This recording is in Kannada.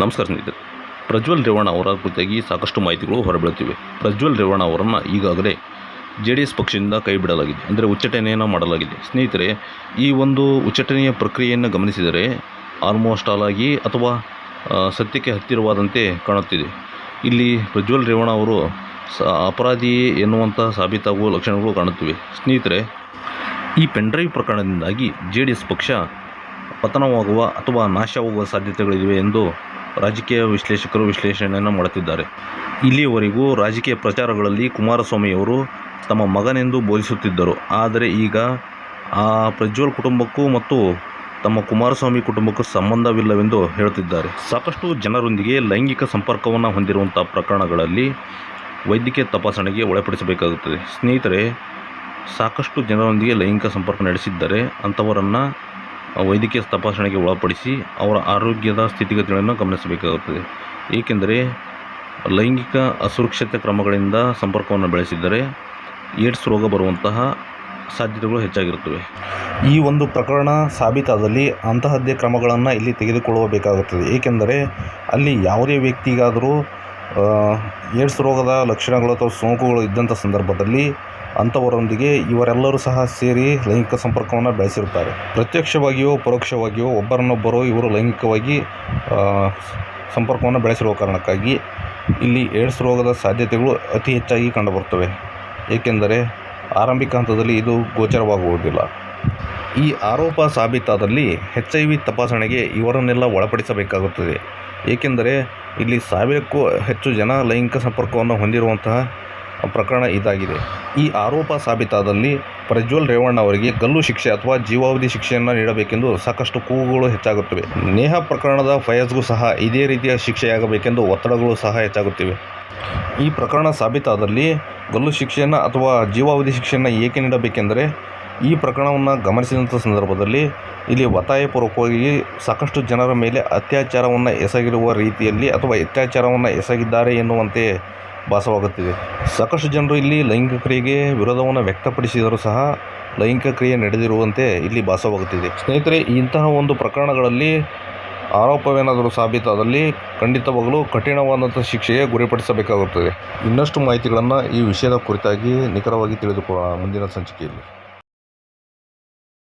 ನಮಸ್ಕಾರ ಸ್ನೇಹಿತರೆ. ಪ್ರಜ್ವಲ್ ರೇವಣ್ಣ ಅವರ ಕುರಿತಾಗಿ ಸಾಕಷ್ಟು ಮಾಹಿತಿಗಳು ಹೊರಬೀಳುತ್ತಿವೆ. ಪ್ರಜ್ವಲ್ ರೇವಣ್ಣ ಅವರನ್ನು ಈಗಾಗಲೇ ಜೆ ಡಿ ಎಸ್ ಪಕ್ಷದಿಂದ ಕೈ ಬಿಡಲಾಗಿದೆ. ಅಂದರೆ ಉಚ್ಚಟನೆಯನ್ನು ಮಾಡಲಾಗಿದೆ. ಸ್ನೇಹಿತರೆ, ಈ ಒಂದು ಉಚ್ಚಟನೆಯ ಪ್ರಕ್ರಿಯೆಯನ್ನು ಗಮನಿಸಿದರೆ ಆಲ್ಮೋಸ್ಟ್ ಆಲ್ ಆಗಿ ಅಥವಾ ಸತ್ಯಕ್ಕೆ ಹತ್ತಿರವಾದಂತೆ ಕಾಣುತ್ತಿದೆ. ಇಲ್ಲಿ ಪ್ರಜ್ವಲ್ ರೇವಣ್ಣ ಅವರು ಸ, ಅಪರಾಧಿ ಎನ್ನುವಂಥ ಸಾಬೀತಾಗುವ ಲಕ್ಷಣಗಳು ಕಾಣುತ್ತಿವೆ. ಸ್ನೇಹಿತರೆ, ಈ ಪೆನ್ಡ್ರೈವ್ ಪ್ರಕರಣದಿಂದಾಗಿ ಜೆ ಡಿ ಎಸ್ ಪಕ್ಷ ಪತನವಾಗುವ ಅಥವಾ ನಾಶವಾಗುವ ಸಾಧ್ಯತೆಗಳಿವೆ ಎಂದು ರಾಜಕೀಯ ವಿಶ್ಲೇಷಕರು ವಿಶ್ಲೇಷಣೆಯನ್ನು ಮಾಡುತ್ತಿದ್ದಾರೆ. ಇಲ್ಲಿಯವರೆಗೂ ರಾಜಕೀಯ ಪ್ರಚಾರಗಳಲ್ಲಿ ಕುಮಾರಸ್ವಾಮಿಯವರು ತಮ್ಮ ಮಗನೆಂದು ಬೋಧಿಸುತ್ತಿದ್ದರು. ಆದರೆ ಈಗ ಆ ಪ್ರಜ್ವಲ್ ಕುಟುಂಬಕ್ಕೂ ಮತ್ತು ತಮ್ಮ ಕುಮಾರಸ್ವಾಮಿ ಕುಟುಂಬಕ್ಕೂ ಸಂಬಂಧವಿಲ್ಲವೆಂದು ಹೇಳುತ್ತಿದ್ದಾರೆ. ಸಾಕಷ್ಟು ಜನರೊಂದಿಗೆ ಲೈಂಗಿಕ ಸಂಪರ್ಕವನ್ನು ಹೊಂದಿರುವಂಥ ಪ್ರಕರಣಗಳಲ್ಲಿ ವೈದ್ಯಕೀಯ ತಪಾಸಣೆಗೆ ಒಳಪಡಿಸಬೇಕಾಗುತ್ತದೆ. ಸ್ನೇಹಿತರೆ, ಸಾಕಷ್ಟು ಜನರೊಂದಿಗೆ ಲೈಂಗಿಕ ಸಂಪರ್ಕ ನಡೆಸಿದ್ದರೆ ಅಂಥವರನ್ನು ವೈದ್ಯಕೀಯ ತಪಾಸಣೆಗೆ ಒಳಪಡಿಸಿ ಅವರ ಆರೋಗ್ಯದ ಸ್ಥಿತಿಗತಿಗಳನ್ನು ಗಮನಿಸಬೇಕಾಗುತ್ತದೆ. ಏಕೆಂದರೆ ಲೈಂಗಿಕ ಅಸುರಕ್ಷತೆ ಕ್ರಮಗಳಿಂದ ಸಂಪರ್ಕವನ್ನು ಬೆಳೆಸಿದರೆ ಏಡ್ಸ್ ರೋಗ ಬರುವಂತಹ ಸಾಧ್ಯತೆಗಳು ಹೆಚ್ಚಾಗಿರುತ್ತವೆ. ಈ ಒಂದು ಪ್ರಕರಣ ಸಾಬೀತಾದಲ್ಲಿ ಅಂತಹದ್ದೇ ಕ್ರಮಗಳನ್ನು ಇಲ್ಲಿ ತೆಗೆದುಕೊಳ್ಳಬೇಕಾಗುತ್ತದೆ. ಏಕೆಂದರೆ ಅಲ್ಲಿ ಯಾವುದೇ ವ್ಯಕ್ತಿಗಾದರೂ ಏಡ್ಸ್ ರೋಗದ ಲಕ್ಷಣಗಳು ಅಥವಾ ಸೋಂಕುಗಳು ಇದ್ದಂಥ ಸಂದರ್ಭದಲ್ಲಿ ಅಂಥವರೊಂದಿಗೆ ಇವರೆಲ್ಲರೂ ಸಹ ಸೇರಿ ಲೈಂಗಿಕ ಸಂಪರ್ಕವನ್ನು ಬೆಳೆಸಿರುತ್ತಾರೆ. ಪ್ರತ್ಯಕ್ಷವಾಗಿಯೋ, ಪರೋಕ್ಷವಾಗಿಯೋ ಒಬ್ಬರನ್ನೊಬ್ಬರು ಇವರು ಲೈಂಗಿಕವಾಗಿ ಸಂಪರ್ಕವನ್ನು ಬೆಳೆಸಿರುವ ಕಾರಣಕ್ಕಾಗಿ ಇಲ್ಲಿ ಏಡ್ಸ್ ರೋಗದ ಸಾಧ್ಯತೆಗಳು ಅತಿ ಹೆಚ್ಚಾಗಿ ಕಂಡುಬರುತ್ತವೆ. ಏಕೆಂದರೆ ಆರಂಭಿಕ ಹಂತದಲ್ಲಿ ಇದು ಗೋಚರವಾಗುವುದಿಲ್ಲ. ಈ ಆರೋಪ ಸಾಬೀತಾದಲ್ಲಿ ಎಚ್ ಐ ವಿ ತಪಾಸಣೆಗೆ ಇವರನ್ನೆಲ್ಲ ಒಳಪಡಿಸಬೇಕಾಗುತ್ತದೆ. ಏಕೆಂದರೆ ಇಲ್ಲಿ ಸಾವಿರಕ್ಕೂ ಹೆಚ್ಚು ಜನ ಲೈಂಗಿಕ ಸಂಪರ್ಕವನ್ನು ಹೊಂದಿರುವಂತಹ ಪ್ರಕರಣ ಇದಾಗಿದೆ. ಈ ಆರೋಪ ಸಾಬೀತಾದಲ್ಲಿ ಪ್ರಜ್ವಲ್ ರೇವಣ್ಣ ಅವರಿಗೆ ಗಲ್ಲು ಶಿಕ್ಷೆ ಅಥವಾ ಜೀವಾವಧಿ ಶಿಕ್ಷೆಯನ್ನು ನೀಡಬೇಕೆಂದು ಸಾಕಷ್ಟು ಕೂಗುಗಳು ಹೆಚ್ಚಾಗುತ್ತವೆ. ನೇಹ ಪ್ರಕರಣದ ಫಯಾಜ್ಗೂ ಸಹ ಇದೇ ರೀತಿಯ ಶಿಕ್ಷೆಯಾಗಬೇಕೆಂದು ಒತ್ತಡಗಳು ಸಹ ಹೆಚ್ಚಾಗುತ್ತಿವೆ. ಈ ಪ್ರಕರಣ ಸಾಬೀತಾದಲ್ಲಿ ಗಲ್ಲು ಶಿಕ್ಷೆಯನ್ನು ಅಥವಾ ಜೀವಾವಧಿ ಶಿಕ್ಷೆಯನ್ನು ಏಕೆ ನೀಡಬೇಕೆಂದರೆ, ಈ ಪ್ರಕರಣವನ್ನು ಗಮನಿಸಿದಂಥ ಸಂದರ್ಭದಲ್ಲಿ ಇಲ್ಲಿ ಒತ್ತಾಯಪೂರ್ವಕವಾಗಿ ಸಾಕಷ್ಟು ಜನರ ಮೇಲೆ ಅತ್ಯಾಚಾರವನ್ನು ಎಸಗಿರುವ ರೀತಿಯಲ್ಲಿ ಅಥವಾ ಅತ್ಯಾಚಾರವನ್ನು ಎಸಗಿದ್ದಾರೆ ಎನ್ನುವಂತೆ ಭಾಸವಾಗುತ್ತಿದೆ ಸಾಕಷ್ಟು ಜನರು ಇಲ್ಲಿ ಲೈಂಗಿಕ ಕ್ರಿಯೆಗೆ ವಿರೋಧವನ್ನು ವ್ಯಕ್ತಪಡಿಸಿದರೂ ಸಹ ಲೈಂಗಿಕ ಕ್ರಿಯೆ ನಡೆದಿರುವಂತೆ ಇಲ್ಲಿ ಭಾಸವಾಗುತ್ತಿದೆ. ಸ್ನೇಹಿತರೆ ಇಂತಹ ಒಂದು ಪ್ರಕರಣಗಳಲ್ಲಿ ಆರೋಪವೇನಾದರೂ ಸಾಬೀತಾದಲ್ಲಿ ಖಂಡಿತವಾಗಲೂ ಕಠಿಣವಾದಂಥ ಶಿಕ್ಷೆಗೆ ಗುರಿಪಡಿಸಬೇಕಾಗುತ್ತದೆ. ಇನ್ನಷ್ಟು ಮಾಹಿತಿಗಳನ್ನು ಈ ವಿಷಯದ ಕುರಿತಾಗಿ ನಿಖರವಾಗಿ ತಿಳಿದುಕೊಳ್ಳೋಣ. ಮುಂದಿನ ಸಂಚಿಕೆಯಲ್ಲಿ.